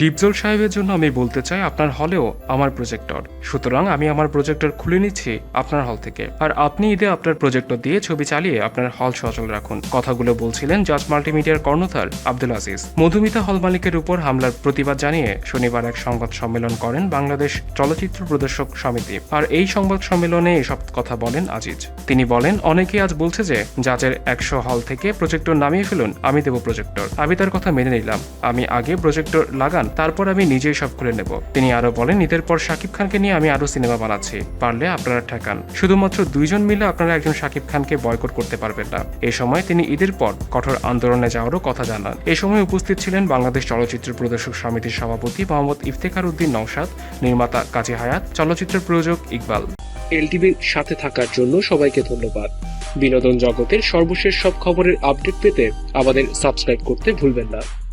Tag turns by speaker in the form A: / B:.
A: ডিপজল সাহেবের জন্য আমি বলতে চাই, আপনার হলেও আমার প্রজেক্টর সুতরাং আমি আমার প্রজেক্টর খুলে নিচ্ছি আপনার হল থেকে। আর আপনি ঈদে আপনার প্রজেক্টর দিয়ে ছবি চালিয়ে আপনার হল সচল রাখুন। কথাগুলো বলছিলেন জাজ মাল্টিমিডিয়ার কর্ণধার আব্দুল আজিজ। মধুমিতা হল মালিকের উপর হামলার প্রতিবাদ জানিয়ে শনিবার এক সংবাদ সম্মেলন করেন বাংলাদেশ চলচ্চিত্র প্রদর্শক সমিতি। আর এই সংবাদ সম্মেলনে এসব কথা বলেন আজিজ। তিনি বলেন, অনেকেই আজ বলছে যে জাজের একশো হল থেকে প্রজেক্টর নামিয়ে ফেলুন, আমি দেব প্রজেক্টর আমি তার কথা মেনে নিলাম। আমি আগে প্রজেক্টর লাগান তারপর আমি নিজেই সব খুলে নেব। তিনি আরও বলেন, ঈদের পর শাকিব খানকে নিয়ে আমি আরও সিনেমা বানাচ্ছি। পারলে আপনারা ঠেকান। শুধুমাত্র দুইজন মিলে আপনারা একজন শাকিব খানকে বয়কট করতে পারবেন না। এই সময় তিনি ঈদের পর কঠোর আন্দোলনে যাওয়ারও কথা জানান। এ সময় উপস্থিত ছিলেন বাংলাদেশ চলচ্চিত্র প্রদর্শক সমিতির সভাপতি মোহাম্মদ ইফতেখার উদ্দিন নৌসাদ নির্মাতা কাজী হায়াত, চলচ্চিত্র প্রযোজক ইকবাল।
B: এলটিভির সাথে থাকার জন্য সবাইকে ধন্যবাদ। বিনোদন জগতের সর্বশেষ সব খবরের আপডেট পেতে আমাদের সাবস্ক্রাইব করতে ভুলবেন না।